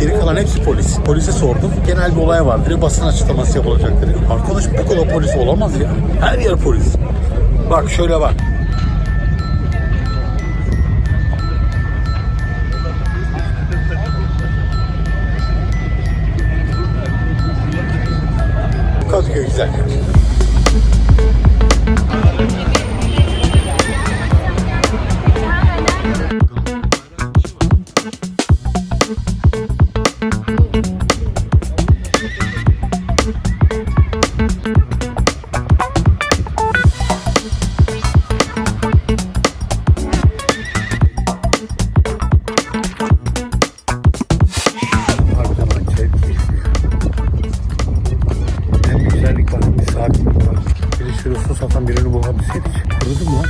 Geri kalan hepsi polis. Polise sordum. Genel bir olay var dedi. Basın açıklaması yapılacak dedi. Arkadaş bu kadar polis olamaz ya. Her yer polis. Bak şöyle bak. Kadıköy güzel satan birini bulabilseydik. Kurudu mu lan?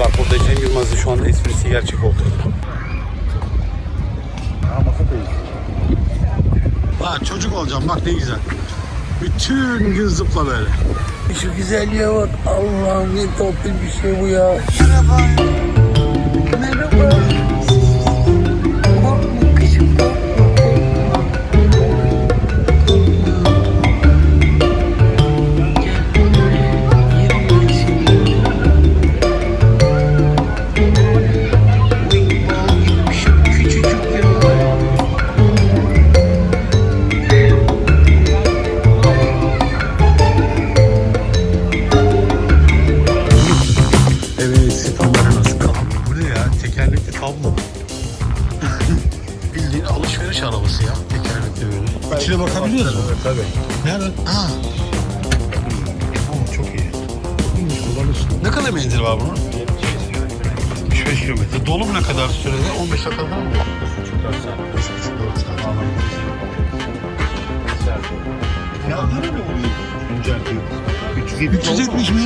Bak burada Cem Yılmaz'ın şu anda esprisi gerçek oldu. Bak çocuk olacağım bak ne güzel. Bütün gün zıpla böyle. Şu güzelliğe bak. Allah'ım ne topil bir şey bu ya. Merhaba. Merhaba. Bakabiliyoruz mu? Tabii. Nerede? Aa. Oo, çok iyi. İyiymiş, kullanırsın. Ne kadar menzil var bunun? 75 kilometre. Dolum ne kadar sürede? 15 dakika mı? Fiyatları ne oluyor? Güncel 370 mi?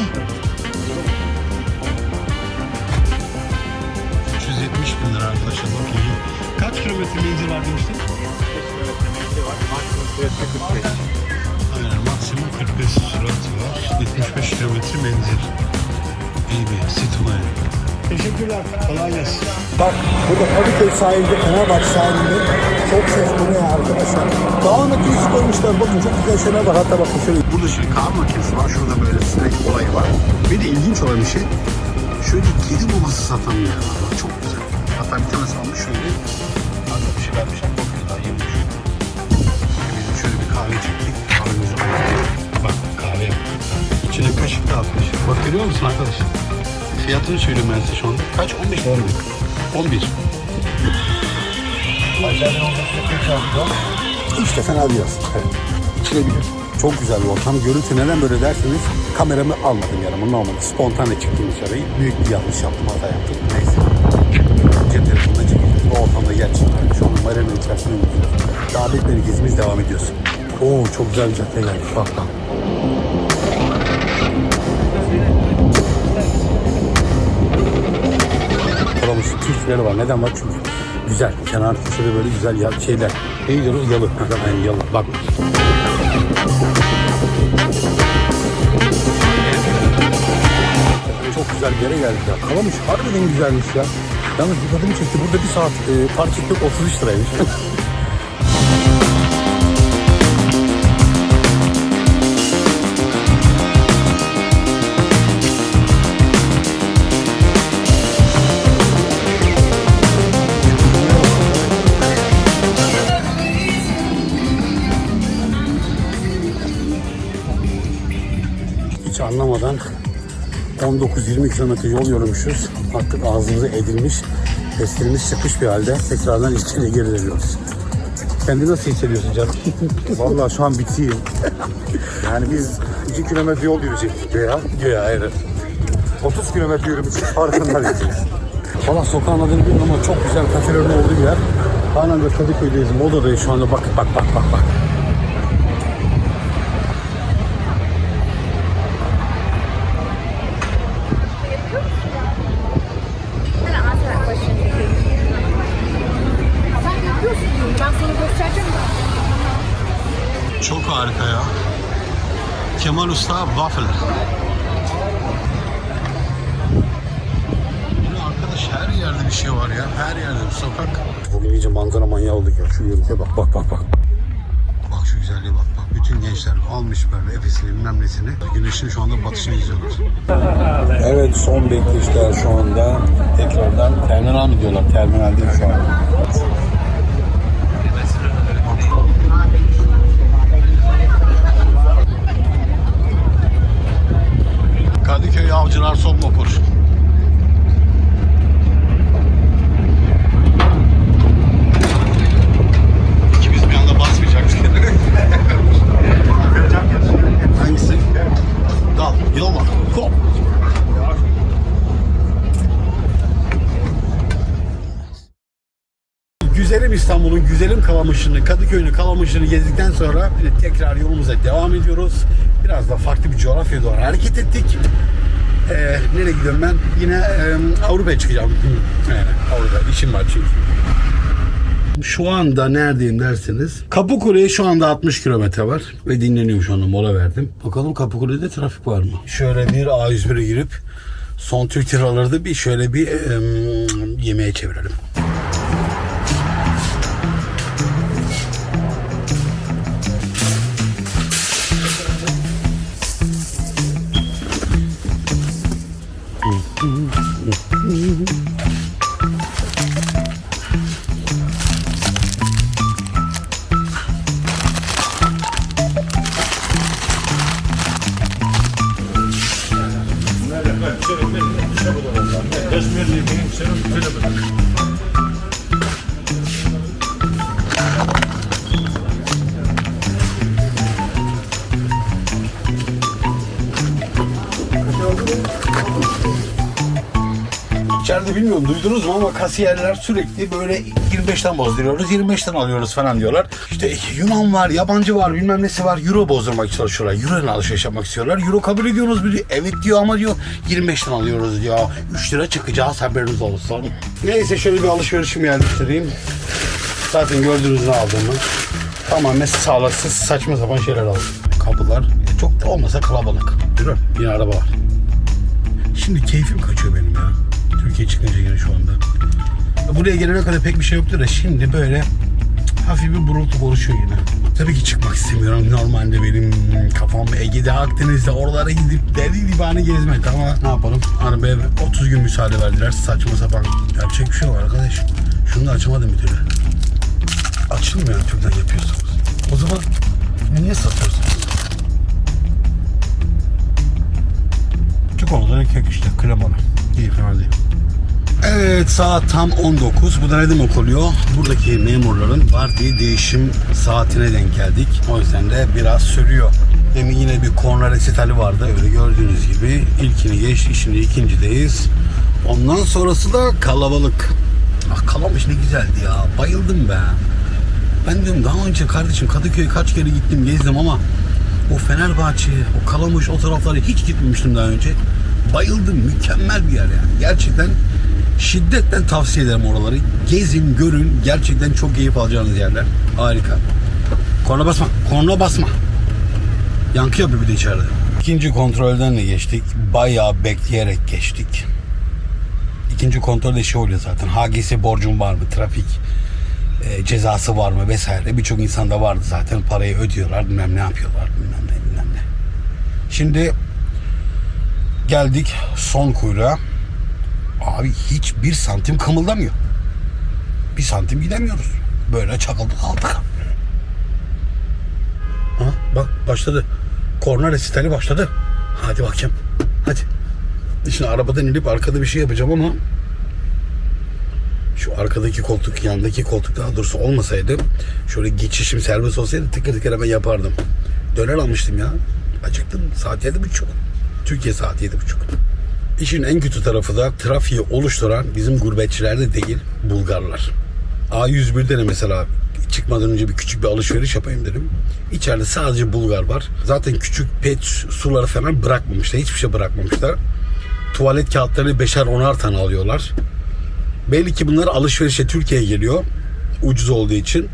370 bin lira arkadaşlar bak iyi. Kaç kilometre menzil var demiştin? Aynen maksimum 45 sürati var. 75 kilometre menzil. İyi bir Citroen. Teşekkürler. Kolay gelsin. Bak burada Kadıköy sahilde, Fenerbahçe sahilinde çok ses bu ne ya arkadaşlar. Kahve makinesi koymuşlar. Bakın çok güzel şeyler var. Hatta bakın şöyle. Burada şimdi kahve makinesi var. Şurada böyle sinek olayı var. Bir de ilginç olan bir şey. Şöyle kedi maması satan bir yer var. Çok güzel. Hatta bir tanesi almış şöyle. Arka bir şey vermiş. Kahve çektik. Kahvemizi aldık. Bak kahve. İçine kaşık da atmış. Bak görüyor musun arkadaş? Fiyatını söyleyeyim ben size şu anda. Kaç? 15 mi? 11. İşte fena aslında. Evet. İçilebilir. Çok güzel bir ortam. Görüntü neden böyle derseniz kameramı almadım yanıma. Normalde spontane çıktım dışarıyı. Büyük bir yanlış yaptım, hata yaptım. Neyse. Cep telefonuna çekildim. Bu ortamda gerçekten. Şu an Maria'nın içerisinde gidiyoruz. Bitmedi gezimiz devam ediyoruz. Oo çok güzel bir caddeye geldik. Bak bak. Kalamış tilkileri var. Neden var? Çünkü güzel. Kenar köşede böyle güzel ya- şeyler. Ne diyoruz? Yalı. Aynen yalı. Bak. Çok güzel bir yere geldik ya. Kalamış harbiden güzelmiş ya. Yalnız dikkatimi çekti. Burada bir saat e, park etmek 33 liraymış. 19-20 kilometre yol yürümüşüz. Artık ağzımıza edilmiş, beslerimiz çıkmış bir halde tekrardan içeriye geri dönüyoruz. Kendi nasıl hissediyorsun canım? Vallahi şu an bitiyim. Yani biz 2 kilometre yol yürüyecektik ya. Ya evet. 30 kilometre yürümüşüz farkındayız. Valla sokağın adını bilmiyorum ama çok güzel kafelerin olduğu bir yer. Halen de Kadıköy'deyiz. Moda'dayız şu anda. Bak bak bak bak bak. Ben sana göstereceğim ben. Çok harika ya. Kemal Usta Waffle. arkadaş her yerde bir şey var ya. Her yerde bir sokak. Bugün iyice manzara manyağı olduk ya. Şu yürüye bak bak bak bak. Bak şu güzelliğe bak bak. Bütün gençler almış böyle efesini bilmem nesini. Güneşin şu anda batışını izliyorlar. Evet son bekleyişler şu anda. Tekrardan terminal mi diyorlar? Terminal Terminalde şu an. Avcılar Son Vapur. İkimiz bir anda basmayacaktık. Hangisi? Dal, yolla, hop. Güzelim İstanbul'un güzelim Kalamışı'nı, Kadıköy'ünü, Kalamışı'nı gezdikten sonra tekrar yolumuza devam ediyoruz. Biraz da farklı bir coğrafya doğru hareket ettik. Ee, nereye gidiyorum ben? Yine e, Avrupa'ya çıkacağım. Yani Avrupa işim var çünkü. Şu anda neredeyim derseniz Kapıkule'ye şu anda 60 kilometre var ve dinleniyorum şu anda mola verdim. Bakalım Kapıkule'de trafik var mı? Şöyle bir A101'e girip son Türk liraları da bir şöyle bir em, yemeğe çevirelim. İçeride bilmiyorum duydunuz mu ama kasiyerler sürekli böyle 25'ten bozduruyoruz, 25'ten alıyoruz falan diyorlar. İşte Yunan var, yabancı var, bilmem nesi var. Euro bozdurmak çalışıyorlar. Euro ile alışveriş yapmak istiyorlar. Euro kabul ediyorsunuz mu. Evet diyor ama diyor 25'ten alıyoruz diyor. 3 lira çıkacağız haberiniz olsun. Neyse şöyle bir alışverişimi yerleştireyim. Zaten gördünüz ne aldığımı. Tamamen sağlıksız saçma sapan şeyler aldım. Kapılar çok da olmasa kalabalık. Yürü. Yine araba var. Şimdi keyfim kaçıyor benim ya. Türkiye çıkınca yine şu anda. Buraya gelene kadar pek bir şey yoktu da şimdi böyle hafif bir burultu oluşuyor yine. Tabii ki çıkmak istemiyorum. Normalde benim kafam Ege'de, Akdeniz'de oralara gidip deli divane gezmek ama ne yapalım? Arabaya 30 gün müsaade verdiler. Saçma sapan. Yapacak bir şey var arkadaş. Şunu da açamadım bir türlü. Açılmıyor Türk'ten yapıyorsunuz. O zaman niye satıyorsunuz? Çikolatalı kek işte kremalı. İyi fena değil. Evet saat tam 19. Bu da ne demek oluyor? Buradaki memurların vardiya değişim saatine denk geldik. O yüzden de biraz sürüyor. Demin yine bir korna resitali vardı. Öyle gördüğünüz gibi ilkini geçti. Şimdi ikincideyiz. Ondan sonrası da kalabalık. Ah Kalamış ne güzeldi ya. Bayıldım be. Ben diyorum daha önce kardeşim Kadıköy'e kaç kere gittim gezdim ama o Fenerbahçe, o Kalamış o taraflara hiç gitmemiştim daha önce. Bayıldım. Mükemmel bir yer yani. Gerçekten şiddetle tavsiye ederim oraları. Gezin, görün. Gerçekten çok keyif alacağınız yerler. Harika. Korna basma. Korna basma. Yankı yapıyor bir de içeride. İkinci kontrolden de geçtik. Bayağı bekleyerek geçtik. İkinci kontrolde şey oluyor zaten. HGS borcum var mı? Trafik e, cezası var mı vesaire. Birçok insanda vardı zaten. Parayı ödüyorlar. Bilmem ne yapıyorlar. Bilmem ne bilmem ne. Şimdi geldik son kuyruğa. Abi hiç bir santim kımıldamıyor. Bir santim gidemiyoruz. Böyle çakıldık kaldık. Ha, bak başladı. Korna resitali başladı. Hadi bakayım. Hadi. Şimdi arabadan inip arkada bir şey yapacağım ama şu arkadaki koltuk, yandaki koltuk daha doğrusu olmasaydı şöyle geçişim serbest olsaydı tıkır tıkır hemen yapardım. Döner almıştım ya. Acıktım. Saat yedi buçuk. Türkiye saati yedi buçuk. İşin en kötü tarafı da trafiği oluşturan bizim gurbetçiler de değil Bulgarlar. A101'de de mesela çıkmadan önce bir küçük bir alışveriş yapayım dedim. İçeride sadece Bulgar var. Zaten küçük pet suları falan bırakmamışlar. Hiçbir şey bırakmamışlar. Tuvalet kağıtlarını beşer onar tane alıyorlar. Belli ki bunlar alışverişe Türkiye'ye geliyor. Ucuz olduğu için.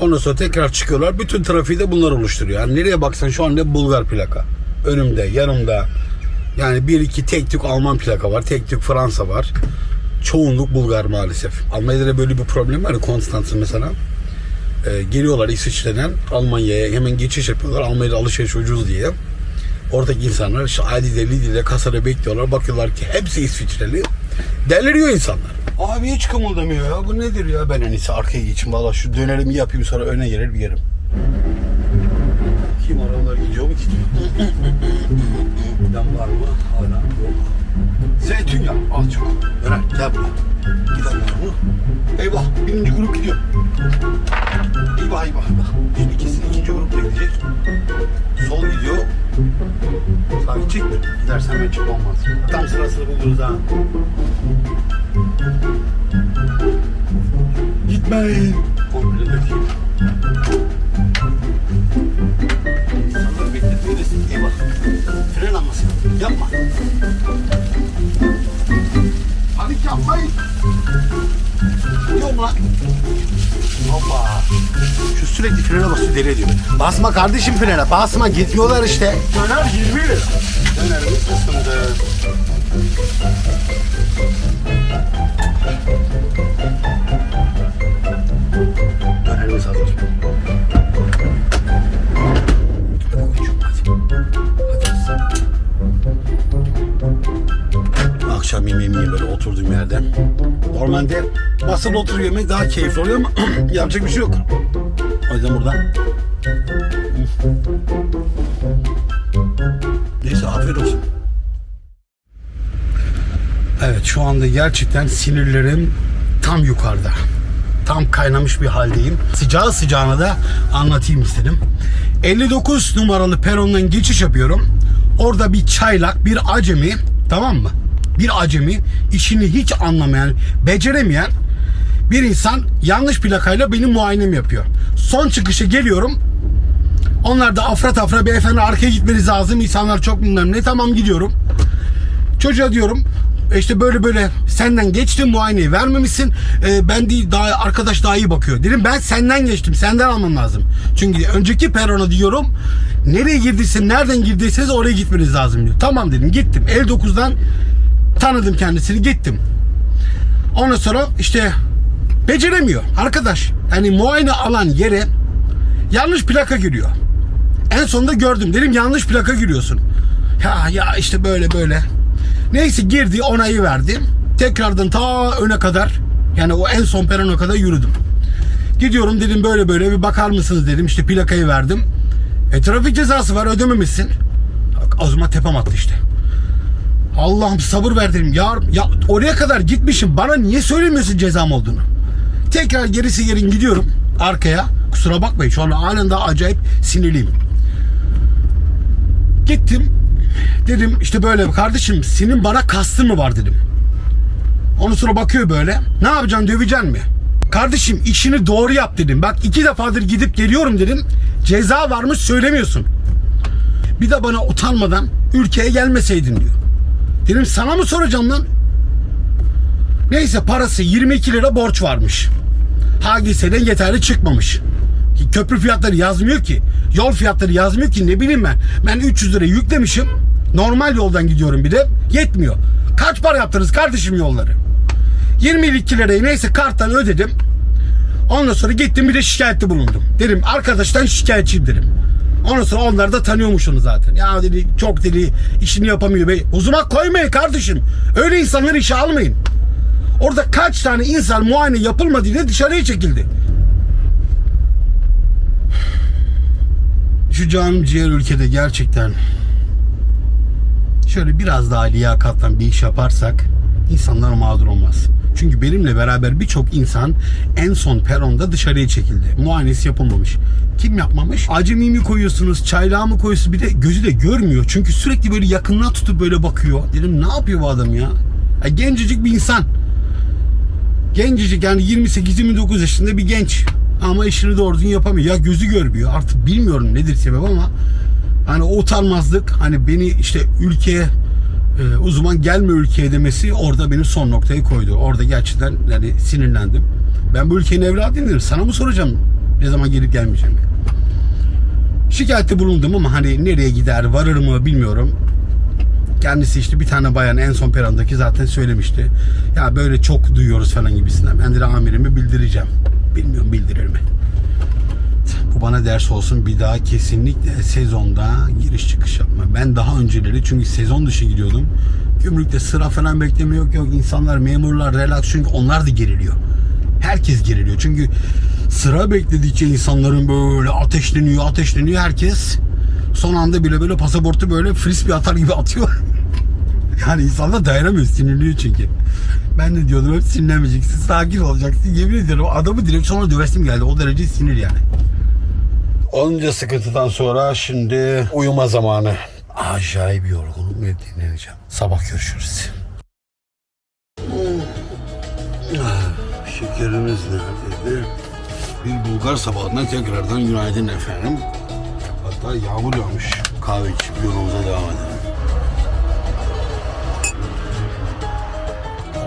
Ondan sonra tekrar çıkıyorlar. Bütün trafiği de bunlar oluşturuyor. Yani nereye baksan şu anda Bulgar plaka. Önümde, yanımda. Yani bir iki tek tük Alman plaka var. Tek tük Fransa var. Çoğunluk Bulgar maalesef. Almanya'da da böyle bir problem var Konstantin mesela. Ee, geliyorlar İsviçre'den Almanya'ya hemen geçiş yapıyorlar. Almanya'da alışveriş ucuz diye. Oradaki insanlar işte Aldi'de, Lidl'de kasada bekliyorlar. Bakıyorlar ki hepsi İsviçreli. Deliriyor insanlar. Abi hiç kımıldamıyor ya. Bu nedir ya? Ben en iyisi arkaya geçeyim. Valla şu dönerimi yapayım sonra öne gelir bir yerim. Kim aralar gidiyor mu gidiyor? Giden var mı? Hala yok. Zeytinyağı az çok. Döner gel buraya. Giden var mı? Eyvah birinci grup gidiyor. Eyvah eyvah eyvah. Şimdi ikisi ikinci grup da gidecek. Sol gidiyor. Sağ gidecek mi? Gidersen ben çıkmam lazım. Tam sırasını buluruz ha. Gitmeyin. Komple dökeyim. Eyvah. Fren alması. Yapma. Panik yapmayın. Yok lan. Hoppa. Şu sürekli frene basıyor deli ediyor. Basma kardeşim frene. Basma. Gitmiyorlar işte. Döner 20 lira. Dönerimiz ısındı. Masada oturup yemek daha keyifli oluyor ama yapacak bir şey yok. O yüzden buradan Neyse afiyet olsun. Evet şu anda gerçekten sinirlerim tam yukarıda. Tam kaynamış bir haldeyim. Sıcağı sıcağına da anlatayım istedim. 59 numaralı perondan geçiş yapıyorum. Orada bir çaylak, bir acemi, tamam mı? Bir acemi, işini hiç anlamayan, beceremeyen bir insan yanlış plakayla benim muayenemi yapıyor. Son çıkışa geliyorum. Onlar da afra tafra beyefendi arkaya gitmeniz lazım. İnsanlar çok bilmem ne. Tamam gidiyorum. Çocuğa diyorum işte böyle böyle senden geçtim muayeneyi vermemişsin. Ee, ben değil daha arkadaş daha iyi bakıyor. Dedim ben senden geçtim. Senden almam lazım. Çünkü önceki perona diyorum nereye girdiysen nereden girdiyseniz oraya gitmeniz lazım diyor. Tamam dedim gittim. 59'dan tanıdım kendisini gittim. Ondan sonra işte beceremiyor arkadaş. Yani muayene alan yere yanlış plaka giriyor. En sonunda gördüm. Dedim yanlış plaka giriyorsun. Ya ya işte böyle böyle. Neyse girdi onayı verdi. Tekrardan ta öne kadar yani o en son perona kadar yürüdüm. Gidiyorum dedim böyle böyle bir bakar mısınız dedim. İşte plakayı verdim. E trafik cezası var ödememişsin. O zaman tepem attı işte. Allah'ım sabır ver dedim. Ya, ya oraya kadar gitmişim. Bana niye söylemiyorsun cezam olduğunu? Tekrar gerisi yerin gidiyorum arkaya. Kusura bakmayın şu an halen daha acayip sinirliyim. Gittim. Dedim işte böyle kardeşim senin bana kastın mı var dedim. Ondan sonra bakıyor böyle. Ne yapacaksın döveceksin mi? Kardeşim işini doğru yap dedim. Bak iki defadır gidip geliyorum dedim. Ceza varmış söylemiyorsun. Bir de bana utanmadan ülkeye gelmeseydin diyor. Dedim sana mı soracağım lan? Neyse parası 22 lira borç varmış. Hagise'den yeterli çıkmamış. Köprü fiyatları yazmıyor ki. Yol fiyatları yazmıyor ki ne bileyim ben. Ben 300 lira yüklemişim. Normal yoldan gidiyorum bir de. Yetmiyor. Kaç para yaptınız kardeşim yolları? 22 lirayı neyse karttan ödedim. Ondan sonra gittim bir de şikayette bulundum. Dedim arkadaştan şikayetçiyim dedim. Ondan sonra onlar da tanıyormuş onu zaten. Ya dedi çok dedi işini yapamıyor bey. O zaman koymayın kardeşim. Öyle insanları işe almayın. Orada kaç tane insan muayene yapılmadı diye dışarıya çekildi. Şu canım ciğer ülkede gerçekten şöyle biraz daha liyakattan bir iş yaparsak insanlar mağdur olmaz. Çünkü benimle beraber birçok insan en son peronda dışarıya çekildi. Muayenesi yapılmamış. Kim yapmamış? Acemi mi koyuyorsunuz, çaylağı mı koyuyorsunuz? Bir de gözü de görmüyor. Çünkü sürekli böyle yakınına tutup böyle bakıyor. Dedim ne yapıyor bu adam ya? ya gencecik bir insan. Gencecik yani 28-29 yaşında bir genç. Ama işini doğru düzgün yapamıyor. Ya gözü görmüyor. Artık bilmiyorum nedir sebep ama hani o utanmazlık hani beni işte ülkeye e, o zaman gelme ülkeye demesi orada beni son noktayı koydu. Orada gerçekten yani sinirlendim. Ben bu ülkenin evladıyım dedim. Sana mı soracağım? Ne zaman gelip gelmeyeceğim. Şikayette bulundum ama hani nereye gider, varır mı bilmiyorum. Kendisi işte bir tane bayan en son perandaki zaten söylemişti. Ya böyle çok duyuyoruz falan gibisinden. Ben de amirimi bildireceğim. Bilmiyorum bildirir mi? Bu bana ders olsun bir daha kesinlikle sezonda giriş çıkış yapma. Ben daha önceleri çünkü sezon dışı gidiyordum. Gümrükte sıra falan bekleme yok yok. İnsanlar memurlar relax çünkü onlar da geriliyor. Herkes geriliyor çünkü sıra bekledikçe insanların böyle ateşleniyor ateşleniyor herkes son anda bile böyle pasaportu böyle frisbee atar gibi atıyor. yani insanlar dayanamıyor sinirliyor çünkü. Ben de diyordum hep sinirlenmeyeceksin sakin olacaksın yemin ediyorum adamı direkt sonra dövesim geldi o derece sinir yani. Onca sıkıntıdan sonra şimdi uyuma zamanı. Acayip yorgunum ve dinleneceğim. Sabah görüşürüz. Ah, Şekerimiz neredeydi? Bir Bulgar sabahından tekrardan günaydın efendim. Hatta yağmur yağmış. Kahve içip yolumuza devam edelim.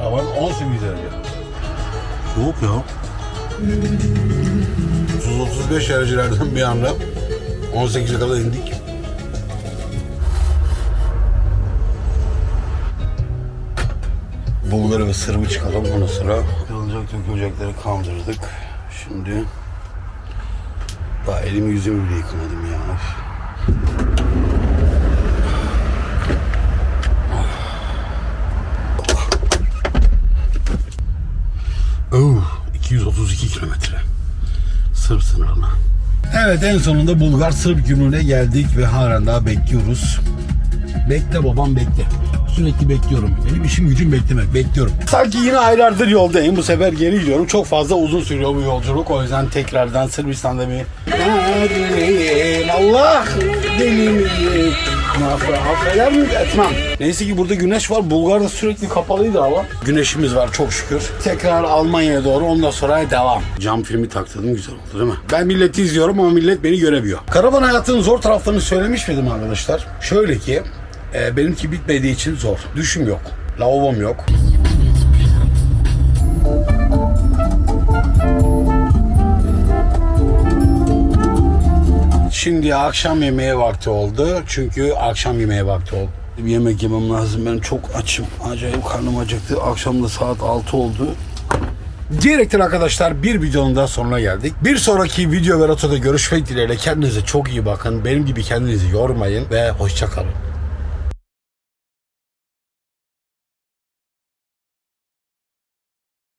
Araban 18 derece. Soğuk ya. 30-35 derecelerden bir anda 18'e kadar indik. Bulgarı ve Sırbı çıkalım ondan sonra kırılacak dökülecekleri kaldırdık. Şimdi daha elimi yüzümü bile yıkamadım ya. Oh, 232 kilometre. Sırp sınırına. Evet en sonunda Bulgar Sırp gümrüğüne geldik ve halen daha bekliyoruz. Bekle babam bekle. Sürekli bekliyorum. Benim işim gücüm beklemek. Bekliyorum. Sanki yine aylardır yoldayım. Bu sefer geri gidiyorum. Çok fazla uzun sürüyor bu yolculuk. O yüzden tekrardan Sırbistan'da bir Allah deliyim. Affeder mi? Etmem. Neyse ki burada güneş var. Bulgar'da sürekli kapalıydı hava. Güneşimiz var çok şükür. Tekrar Almanya'ya doğru ondan sonra devam. Cam filmi taktırdım güzel oldu değil mi? Ben milleti izliyorum ama millet beni göremiyor. Karavan hayatının zor taraflarını söylemiş miydim arkadaşlar? Şöyle ki e, benimki bitmediği için zor. Düşüm yok. Lavabom yok. Şimdi akşam yemeğe vakti oldu. Çünkü akşam yemeğe vakti oldu. Bir yemek yemem lazım. Ben çok açım. Acayip karnım acıktı. Akşam da saat 6 oldu. Diyerekten arkadaşlar bir videonun daha sonuna geldik. Bir sonraki video ve rotada görüşmek dileğiyle kendinize çok iyi bakın. Benim gibi kendinizi yormayın ve hoşçakalın.